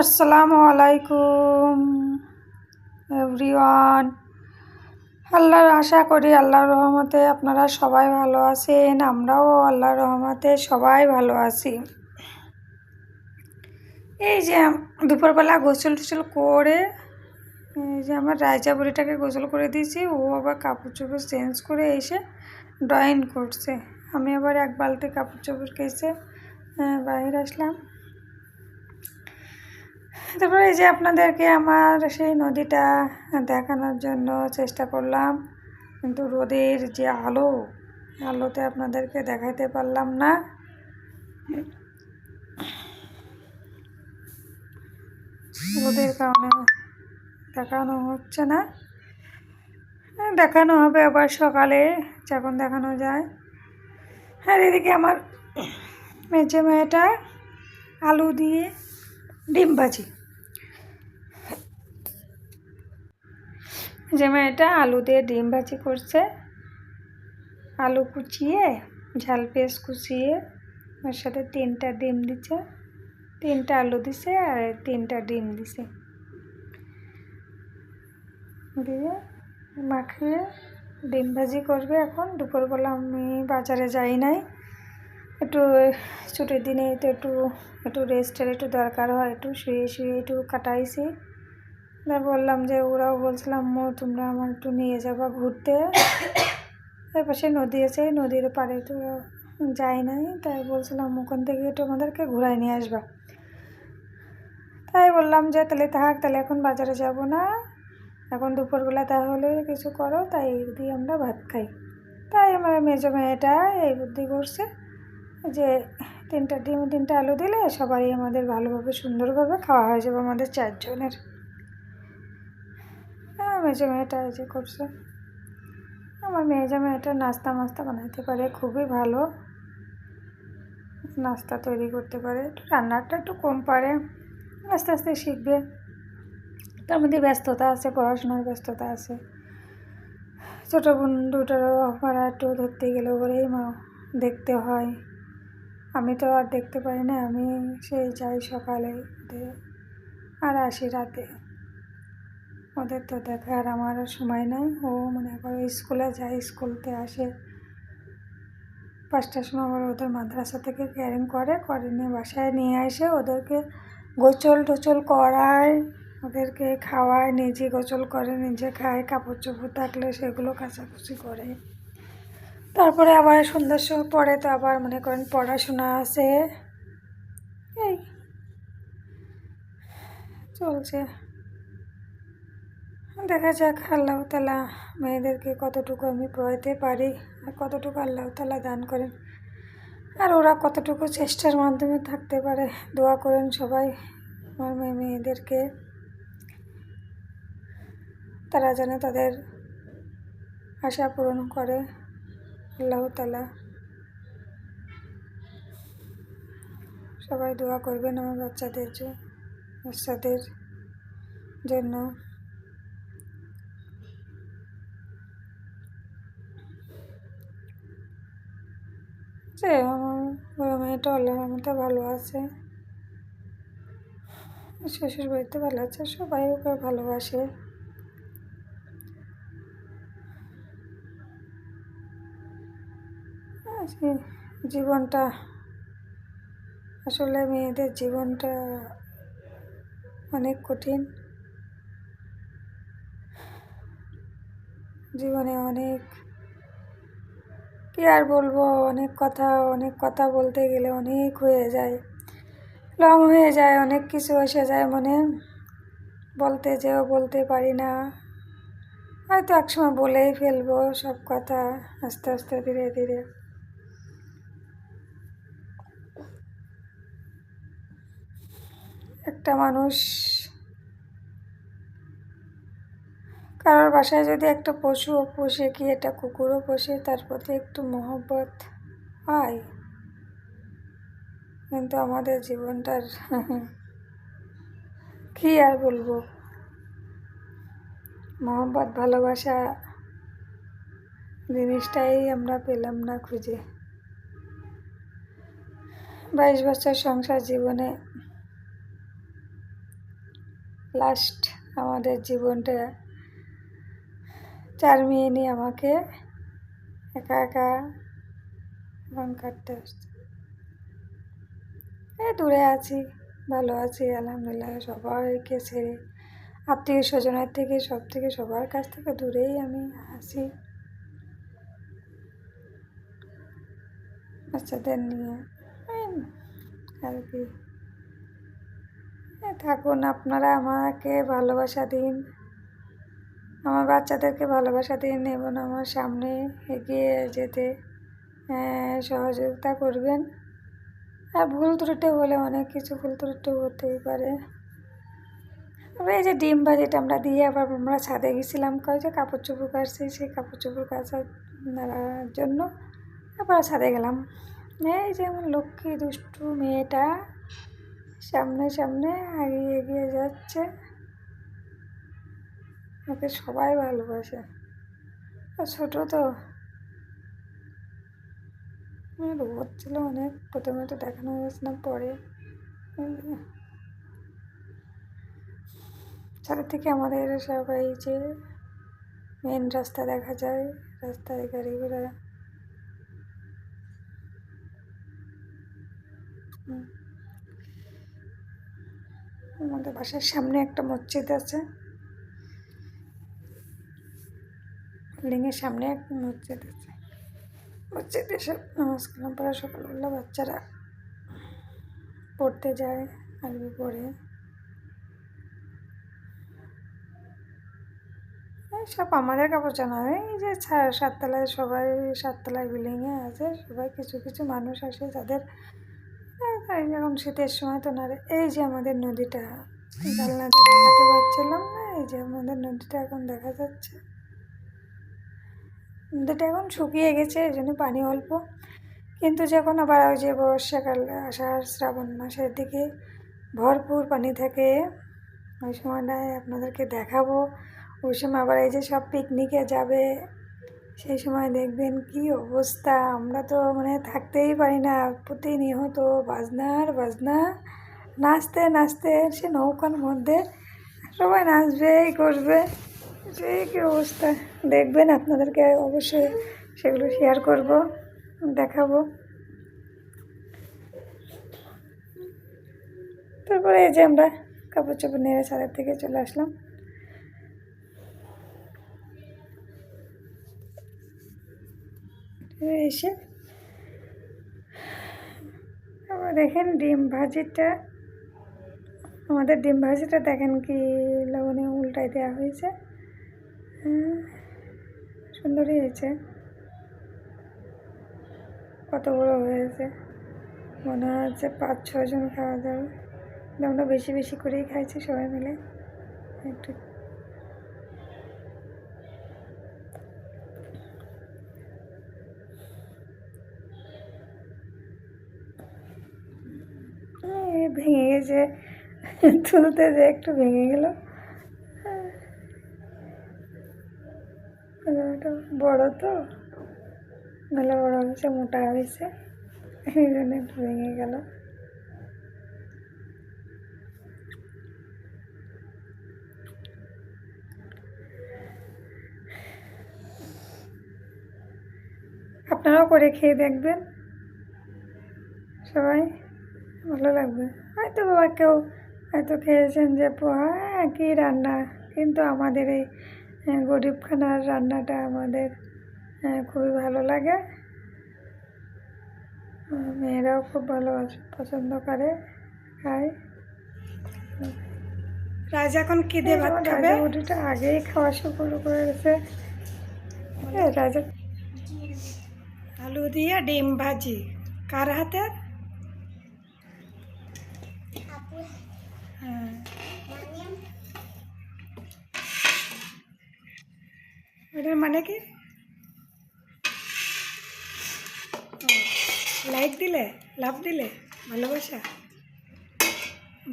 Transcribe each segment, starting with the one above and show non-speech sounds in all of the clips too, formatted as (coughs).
আসসালামু আলাইকুম। এভরিওয়ান, আল্লাহর আশা করি আল্লাহর রহমতে আপনারা সবাই ভালো আছেন, আমরাও আল্লাহর রহমতে সবাই ভালো আছি। এই যে দুপুরবেলা গোসল টোসল করে, এই যে আমার রায়চা বুড়িটাকে গোসল করে দিয়েছি, ও আবার কাপড় চোপড় চেঞ্জ করে এসে ড্রয়িং করছে। আমি আবার এক বালতি কাপড় চোপড় কেসে বাইরে আসলাম। তারপরে এই যে আপনাদেরকে আমার সেই নদীটা দেখানোর জন্য চেষ্টা করলাম, কিন্তু রোদের যে আলো, আলোতে আপনাদেরকে দেখাতে পারলাম না। রোদের কারণে দেখানো হচ্ছে না। দেখানো হবে আবার সকালে, যখন দেখানো যায়। আর এদিকে আমার মেজে মেয়েটা আলু দিয়ে ডিম ভাজি যে মেয়েটা আলু দিয়ে ডিম ভাজি করছে, আলু কুচিয়ে, ঝাল পেঁয়াজ কুচিয়ে, ওর সাথে তিনটা ডিম দিচ্ছে, তিনটা আলু দিছে আর তিনটা ডিম দিছে। দিয়ে মাখিয়ে ডিম ভাজি করবে এখন। দুপুরবেলা আমি বাজারে যাই নাই। একটু, ছুটির দিনে তো একটু একটু রেস্টের একটু দরকার হয়, একটু শুয়ে শুয়ে একটু কাটাইছি। বললাম যে ওরাও বলছিলাম মো তোমরা আমার একটু নিয়ে যাবা ঘুরতে। (coughs) এর পাশে নদী আছে, নদীর পাড়ে তো যাই নাই। তাই বলছিলাম, ওখান থেকে একটু আমাদেরকে ঘুরাই নিয়ে আসবা। তাই বললাম যে, তাহলে থাক, তাহলে এখন বাজারে যাব না। এখন দুপুরবেলা তাহলে কিছু করো, তাই দিয়ে আমরা ভাত খাই। তাই আমার মেজো মেয়েটা এই বুদ্ধি করছে। যে তিনটা ডিম, তিনটা আলু দিলে সবারই আমাদের ভালোভাবে, সুন্দরভাবে খাওয়া হয়ে যাবে আমাদের চারজনের। হ্যাঁ মেয়েটা এই যে করছে। আমার মেজো মেয়েটা নাস্তা মাস্তা বানাইতে পারে, খুবই ভালো। নাস্তা তৈরি করতে পারে, একটু রান্নাটা একটু কম পারে, আস্তে আস্তে শিখবে। তার মধ্যে ব্যস্ততা আছে, পড়াশোনার ব্যস্ততা আছে। ছোটো বোন দুটোরও পড়া একটু ধরতে গেলে ওরেই মা দেখতে হয়। আমি তো আর দেখতে পারি না, আমি সেই যাই সকালে আর আসি রাতে। ওদের তো দেখার আমার সময় নাই। ও মনে করো স্কুলে যায়, স্কুলতে আসে। পাঁচটার সময় আবার ওদের মাদ্রাসা থেকে ক্যারিং করে করে নিয়ে বাসায় নিয়ে আসে। ওদেরকে গোচল টোচল করায়, ওদেরকে খাওয়ায়, নিজে গোচল করে, নিজে খায়, কাপড় চোপড় থাকলে সেগুলো কাচাকুচি করে। তারপরে আবার সন্ধ্যার সময় পরে তো আবার মনে করেন পড়াশোনা আছে। এই চলছে। দেখা যাক, আল্লাহ তালা মেয়েদেরকে কতটুকু আমি পড়াইতে পারি আর কতটুকু আল্লাহ তালা দান করেন। আর ওরা কতটুকু চেষ্টার মাধ্যমে থাকতে পারে, দোয়া করেন সবাই আমার মেয়ে মেয়েদেরকে। তারা যেন তাদের আশা পূরণ করে। আল্লাহ তালা সবাই দোয়া করবেন আমার বাচ্চাদের বাচ্চাদের জন্য। আমার মেয়েটা আল্লাহর ভালো আছে। শ্বশুর বাড়িতে ভালো আছে, সবাই ওকে ভালোবাসে। জীবনটা, আসলে মেয়েদের জীবনটা অনেক কঠিন। জীবনে অনেক, কী আর বলব, অনেক কথা অনেক কথা বলতে গেলে অনেক হয়ে যায়। লং হয়ে যায়, অনেক কিছু এসে যায় মনে। বলতে যেও, বলতে পারি না। হয়তো একসময় বলেই ফেলব সব কথা আস্তে আস্তে, ধীরে ধীরে। একটা মানুষ কারোর বাসায় যদি একটা পশুও পোষে কি একটা কুকুরও পোষে, তার প্রতি একটু মহব্বত হয়? কিন্তু আমাদের জীবনটার (laughs) কী আর বলব? মহব্বত, ভালোবাসা জিনিসটাই আমরা পেলাম না খুঁজে। বাইশ বছর সংসার জীবনে লাস্ট আমাদের জীবনটা চার মেয়ে নিয়ে আমাকে একা একা এখন কাটতে আসছে এই দূরে আছি, ভালো আছি, আলহামদুলিল্লাহ সবাইকে ছেড়ে, আত্মীয় স্বজনের থেকে, সব থেকে সবার কাছ থেকে দূরেই আমি আছি। বাচ্চাদের নিয়ে আর কি। থাকুন, আপনারা আমাকে ভালোবাসা দিন। আমার বাচ্চাদেরকে ভালোবাসা দিন এবং আমার সামনে এগিয়ে যেতে সহযোগিতা করবেন। আর ভুল ত্রুটি হলে অনেক কিছু ভুল ত্রুটি হতেই পারে। তবে এই যে ডিম ভাজিটা আমরা দিয়ে আবার আমরা ছাদে গেছিলাম কয় যে কাপড় চোপড় কাচছি সেই কাপড় চোপড় কাচার জন্য আবার ছাদে গেলাম। এই যে আমার লক্ষ্মী দুষ্টু মেয়েটা সামনে সামনে এগিয়ে এগিয়ে যাচ্ছে। ওকে সবাই ভালোবাসে। ও ছোটো তো। আমার হচ্ছিল অনেক। প্রথমে তো দেখানো হয়েছে না, পরে ছাদের থেকে আমাদের সবাই যে মেন রাস্তা দেখা যায়, রাস্তায় গাড়ি ঘোড়া। হুম। আমাদের বাসার সামনে একটা মসজিদ আছে। বিল্ডিংয়ের সামনে একটা মসজিদ আছে। মসজিদে সব নামাজ কালাম পড়া বাচ্চারা পড়তে যায়, আরবি পড়ে। সব আমাদের কাপড় জানা এই যে সাততলায় সবাই সাততলায় বিল্ডিংয়ে আছে, সবাই কিছু কিছু মানুষ আসে, যাদের এই যখন শীতের সময় তো না এই যে আমাদের নদীটা জানলাতে দেখাতে পারছিলাম না, এই যে আমাদের নদীটা এখন দেখা যাচ্ছে। নদীটা এখন শুকিয়ে গেছে, এই জন্য পানি অল্প। কিন্তু যখন আবার ওই যে বর্ষাকাল আষাঢ় শ্রাবণ মাসের দিকে ভরপুর পানি থাকে, ওই সময়টায় আপনাদেরকে দেখাবো। ওই সময় আবার এই যে সব পিকনিকে যাবে সেই সময় দেখবেন কি অবস্থা। আমরা তো মানে থাকতেই পারি না। প্রতিনিয়ত বাজনার বাজনা। নাচতে নাচতে সে নৌকার মধ্যে সবাই নাচবে, এই করবে। সেই কি অবস্থা। দেখবেন আপনাদেরকে অবশ্যই সেগুলো শেয়ার করব, দেখাবো। তারপরে এই যে আমরা কাপড় চোপড় নেড়ে ছাদের থেকে চলে আসলাম। এসে আবার দেখেন ডিম ভাজিটা আমাদের ডিম ভাজিটা দেখেন কি লবণে উল্টাই দেওয়া হয়েছে। হ্যাঁ, সুন্দরই হয়েছে। কত বড় হয়েছে। মনে হচ্ছে পাঁচ ছজন খাওয়া যাবে আমরা বেশি বেশি করেই খাইছি সবাই মিলে। একটু এই গেছে তুলতে (laughs) যে একটু ভেঙে গেল। বড় তো মেলা বড় হয়েছে, মোটা হয়েছে, এই জন্য একটু ভেঙে গেল। আপনারাও করে খেয়ে দেখবেন। সবাই, ভালো লাগবে। হয়তো বাবা কেউ হয়তো খেয়েছেন যে পোহা একই রান্না? কিন্তু আমাদের এই গরিবখানার রান্নাটা আমাদের আহ, খুবই ভালো লাগে। মেয়েরাও খুব ভালো পছন্দ করে খায়। রাজ এখন কি দিয়ে ভাত খাবে? আগেই খাওয়া শুরু করে গেছে এ, রাজা আলু দিয়ে ডিম ভাজি। কার হাতে? এটার মানে কি? লাইক দিলে লাভ দিলে ভালোবাসা?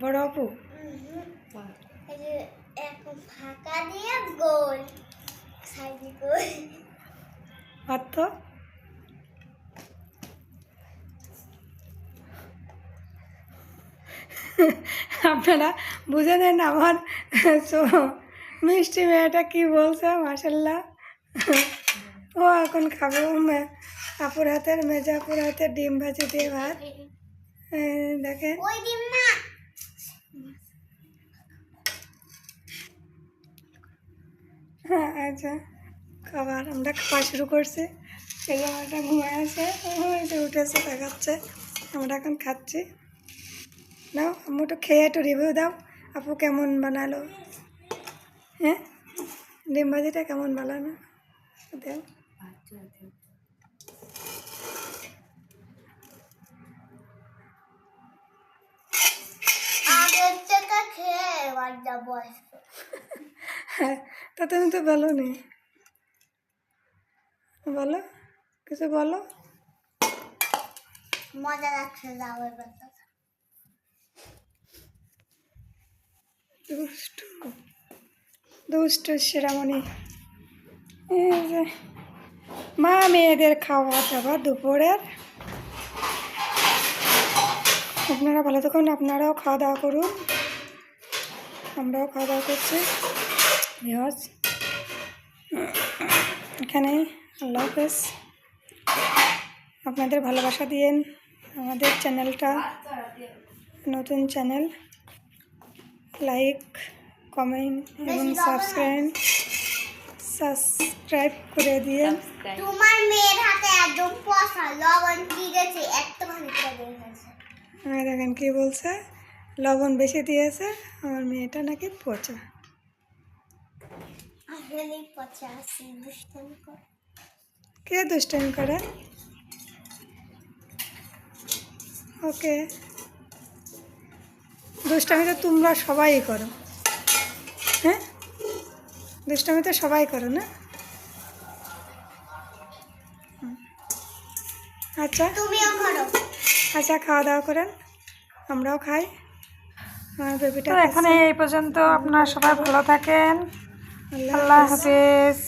বড় আপু? এই যে এক ফাঁকা দিয়ে গোল সাইডে গোল। অর্থ আপনারা বুঝে নেন আমার মিষ্টি মেয়েটা কি বলছে মাসাল্লাহ ও এখন খাব মে- আপুর হাতের মেজাপুর হাতের ডিম ভাজি দিয়ে ভাত দেখেন না হ্যাঁ আচ্ছা খাবার আমরা খাওয়া শুরু করছি সেই জামাটা ঘুমায় আছে যে উঠেছে দেখাচ্ছে আমরা এখন খাচ্ছি নাও আমি একটু খেয়ে একটু রিভিউ দাও আপু কেমন বানালো হ্যাঁ ডিম ভাজিটা কেমন বানানো দেও। (laughs) তা তুমি তো বলো নি বলো কিছু বলো? মজা লাগছে এবার। দুষ্টু দুষ্টু এই যে মা মেয়েদের খাওয়া দাওয়া দুপুরের। আপনারা ভালো থাকুন, আপনারাও খাওয়া দাওয়া করুন। আমরাও খাওয়া দাওয়া করছি। বিহজ এখানে আল্লাহ হাফেজ। আপনাদের ভালোবাসা দিয়েন আমাদের চ্যানেলটা। নতুন চ্যানেল লাইক কমেন্ট এবং সাবস্ক্রাইব সাবস্ক্রাইব করে দিয়েন তোমার মেয়ের হাতে একদম পয়সা লবণ কি গেছে একটুখানি করে দিয়ে গেছে দেখেন কি বলছে? লবণ বেশি দিয়েছে আমার মেয়েটা নাকি পচা। আছে কে দুষ্টামি করে? ওকে। দুষ্টামি তো তোমরা সবাই করো। হ্যাঁ? দুষ্টামি তো সবাই করো না? আচ্ছা। আচ্ছা খাওয়া দাওয়া করেন। আমরাও খাই। আমার বেবিটা এখানে এই পর্যন্ত। আপনারা সবাই ভালো থাকেন। আল্লাহ হাফিজ। হাফেজ।